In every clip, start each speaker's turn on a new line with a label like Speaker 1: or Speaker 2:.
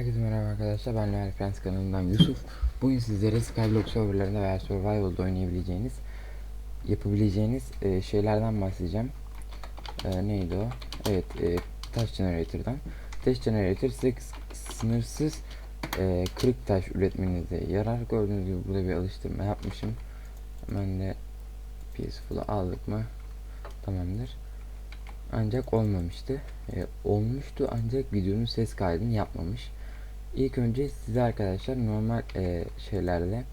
Speaker 1: Herkese merhaba arkadaşlar ben Leal Friends kanalından Yusuf. Bugün sizlere Skyblock serverlarında veya Survival'da oynayabileceğiniz Yapabileceğiniz e, şeylerden bahsedeceğim. E, Neydi o? Evet e, taş generator'dan. Taş generator size sınırsız e, kırık taş üretmenize yarar. Gördüğünüz gibi burada bir alıştırma yapmışım. Hemen de Peaceful'u aldık mı? Tamamdır. Ancak olmamıştı. E, olmuştu ancak videonun ses kaydını yapmamış. İlk önce size arkadaşlar normal e, şeylerle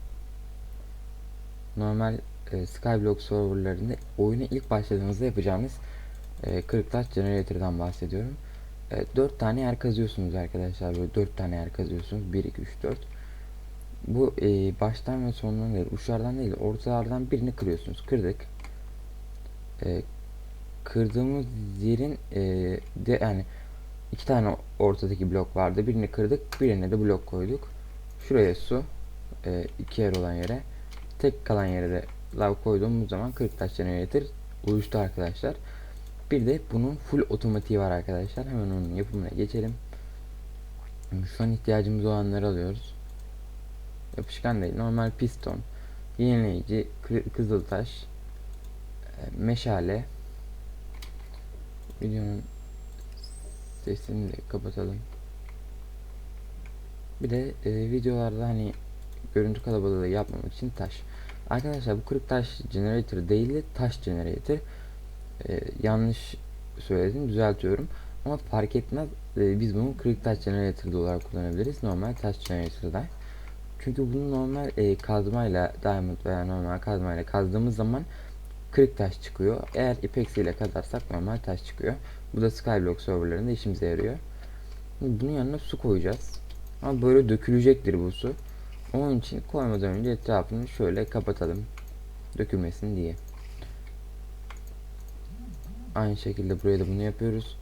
Speaker 1: normal e, Skyblock serverlarında oyuna ilk başladığınızda yapacağınız e, kırık taş generator'dan bahsediyorum. E, 4 tane yer kazıyorsunuz arkadaşlar. Böyle 4 tane yer kazıyorsunuz. 1, 2, 3, 4. Bu e, baştan ve sondan değil, uçlardan değil, ortalardan birini kırıyorsunuz. Kırdık. E, kırdığımız yerin e, de yani iki tane ortadaki blok vardı. Birini kırdık, birine de blok koyduk. Şuraya su, e, iki yer olan yere, tek kalan yere de lav koyduğumuz zaman kırık taş generator oluştu arkadaşlar. Bir de bunun full otomatiği var arkadaşlar. Hemen onun yapımına geçelim. Şu an ihtiyacımız olanları alıyoruz. Yapışkan değil, normal piston, yenileyici, kı- kızıltaş, e, meşale, videonun sesini de kapatalım. Bir de e, videolarda hani görüntü kalabalığı yapmamak için taş. Arkadaşlar bu kırık taş generator değil de taş generator. E, yanlış söyledim düzeltiyorum. Ama fark etmez e, biz bunu kırık taş generator olarak kullanabiliriz. Normal taş generator'da. Çünkü bunu normal e, kazmayla diamond veya normal kazmayla kazdığımız zaman kırık taş çıkıyor. Eğer ile kazarsak normal taş çıkıyor. Bu da Skyblock serverlarında işimize yarıyor. Bunun yanına su koyacağız. Ama böyle dökülecektir bu su. Onun için koymadan önce etrafını şöyle kapatalım. Dökülmesin diye. Aynı şekilde buraya da bunu yapıyoruz.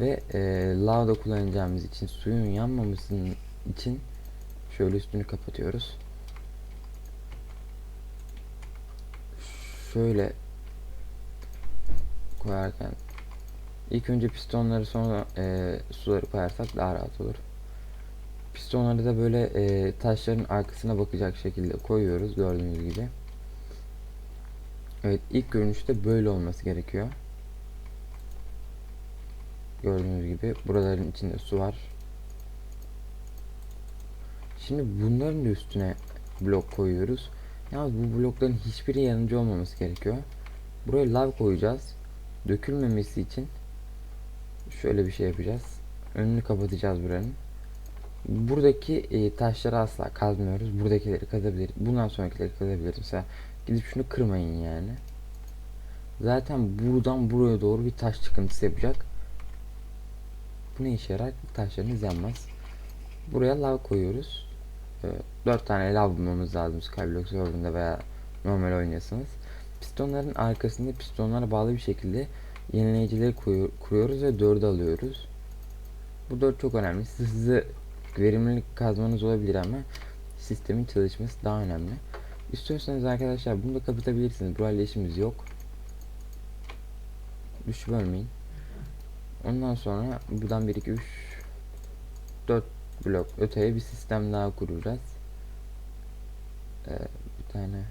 Speaker 1: Ve e, lavda kullanacağımız için suyun yanmamasının için şöyle üstünü kapatıyoruz. Şöyle koyarken ilk önce pistonları sonra e, suları koyarsak daha rahat olur. Pistonları da böyle e, taşların arkasına bakacak şekilde koyuyoruz gördüğünüz gibi. Evet ilk görünüşte böyle olması gerekiyor. Gördüğünüz gibi buraların içinde su var. Şimdi bunların da üstüne blok koyuyoruz. Yalnız bu blokların hiçbiri yanıcı olmaması gerekiyor. Buraya lav koyacağız. Dökülmemesi için şöyle bir şey yapacağız. Önünü kapatacağız buranın. Buradaki e, taşları asla kazmıyoruz. Buradakileri kazabiliriz. Bundan sonrakileri kazabiliriz. Mesela gidip şunu kırmayın yani. Zaten buradan buraya doğru bir taş çıkıntısı yapacak. Bu ne işe yarar? Taşlarınız yanmaz. Buraya lav koyuyoruz. E, 4 tane lav bulmamız lazım Skyblock serverında veya normal oynuyorsanız. Pistonların arkasında pistonlara bağlı bir şekilde yenileyicileri kuruyoruz ve 4'ü alıyoruz. Bu 4 çok önemli. Siz hızlı verimlilik kazmanız olabilir ama sistemin çalışması daha önemli. İstiyorsanız arkadaşlar bunu da kapatabilirsiniz. Burayla işimiz yok. Üç bölmeyin. Ondan sonra buradan 1 2 3 4 blok öteye bir sistem daha kuracağız. Ee, bir tane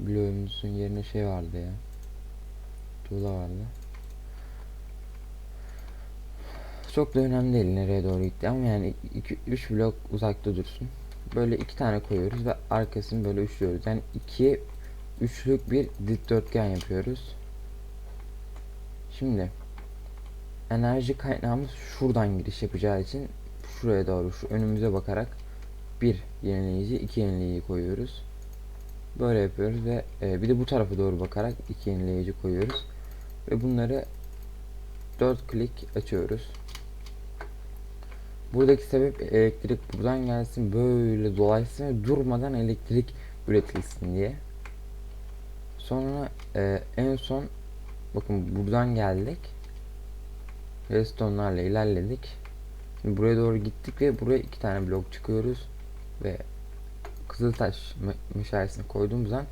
Speaker 1: bloğumuzun yerine şey vardı ya. Tuğla vardı. Çok da önemli değil nereye doğru gitti ama yani 2-3 blok uzakta dursun. Böyle iki tane koyuyoruz ve arkasını böyle üçlüyoruz. Yani ikiye üçlük bir dikdörtgen yapıyoruz. Şimdi enerji kaynağımız şuradan giriş yapacağı için şuraya doğru şu önümüze bakarak bir yenileyici iki yenileyici koyuyoruz. Böyle yapıyoruz ve e, bir de bu tarafa doğru bakarak iki yenileyici koyuyoruz. Ve bunları 4 klik açıyoruz. Buradaki sebep elektrik buradan gelsin böyle dolaşsın ve durmadan elektrik üretilsin diye. Sonra e, en son bakın buradan geldik. Redstone'larla ilerledik. Şimdi buraya doğru gittik ve buraya iki tane blok çıkıyoruz ve Kızıltaş me- meşalesini koyduğumuz zaman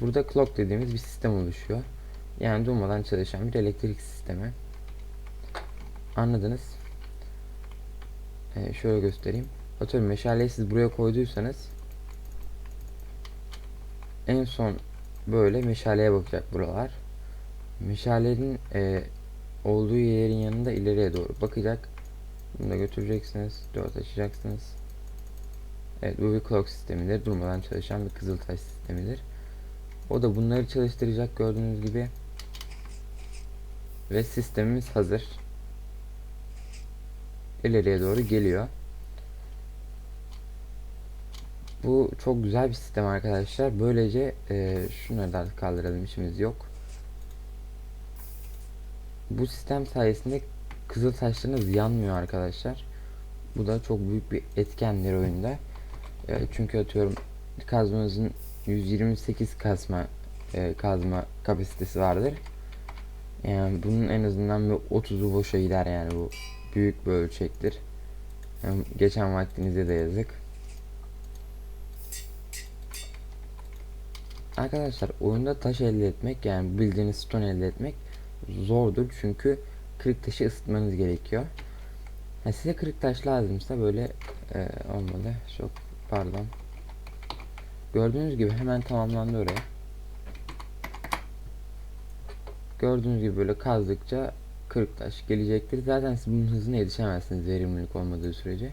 Speaker 1: burada clock dediğimiz bir sistem oluşuyor. Yani durmadan çalışan bir elektrik sistemi. Anladınız? e, şöyle göstereyim. Atıyorum meşaleyi siz buraya koyduysanız en son böyle meşaleye bakacak buralar. Meşalenin e, olduğu yerin yanında ileriye doğru bakacak. Bunu da götüreceksiniz. 4 açacaksınız. Evet bu bir clock sistemidir. Durmadan çalışan bir kızıltaş sistemidir. O da bunları çalıştıracak gördüğünüz gibi. Ve sistemimiz hazır. İleriye doğru geliyor. Bu çok güzel bir sistem arkadaşlar. Böylece e, şunları da kaldıralım işimiz yok. Bu sistem sayesinde kızıl taşlarınız yanmıyor arkadaşlar. Bu da çok büyük bir etkendir oyunda. E, çünkü atıyorum kazmanızın 128 kazma e, kazma kapasitesi vardır. Yani bunun en azından bir 30'u boşa gider yani bu büyük bir ölçektir. Yani geçen vaktinize de yazık. Arkadaşlar oyunda taş elde etmek yani bildiğiniz stone elde etmek zordur çünkü kırık taşı ısıtmanız gerekiyor. Yani size kırık taş lazımsa böyle e, olmalı. Çok pardon. Gördüğünüz gibi hemen tamamlandı oraya. Gördüğünüz gibi böyle kazdıkça kırık taş gelecektir. Zaten siz bunun hızına yetişemezsiniz verimlilik olmadığı sürece.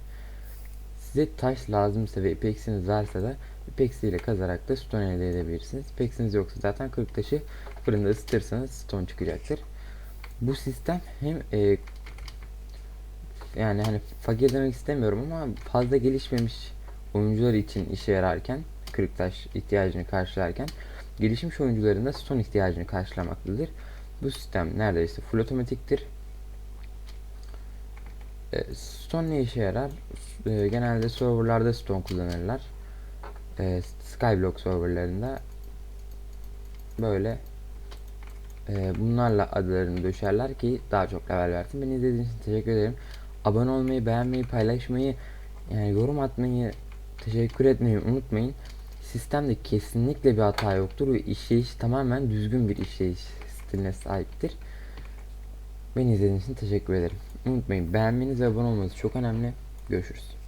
Speaker 1: Size taş lazımsa ve ipeksiniz varsa da ipeksi ile kazarak da stone elde edebilirsiniz. İpeksiniz yoksa zaten kırık taşı fırında ısıtırsanız stone çıkacaktır. Bu sistem hem e, yani hani fakir demek istemiyorum ama fazla gelişmemiş oyuncular için işe yararken kırık taş ihtiyacını karşılarken gelişmiş oyuncuların da stone ihtiyacını karşılamaktadır. Bu sistem neredeyse full otomatiktir. E, Stone ne işe yarar? E, genelde serverlarda Stone kullanırlar. E, Skyblock serverlarında böyle e, bunlarla adlarını döşerler ki daha çok level versin. Beni izlediğiniz için teşekkür ederim. Abone olmayı, beğenmeyi, paylaşmayı, yani yorum atmayı, teşekkür etmeyi unutmayın. Sistemde kesinlikle bir hata yoktur ve işleyiş tamamen düzgün bir işleyiş stiline sahiptir. Beni izlediğiniz için teşekkür ederim. Unutmayın beğenmeniz ve abone olmanız çok önemli. Görüşürüz.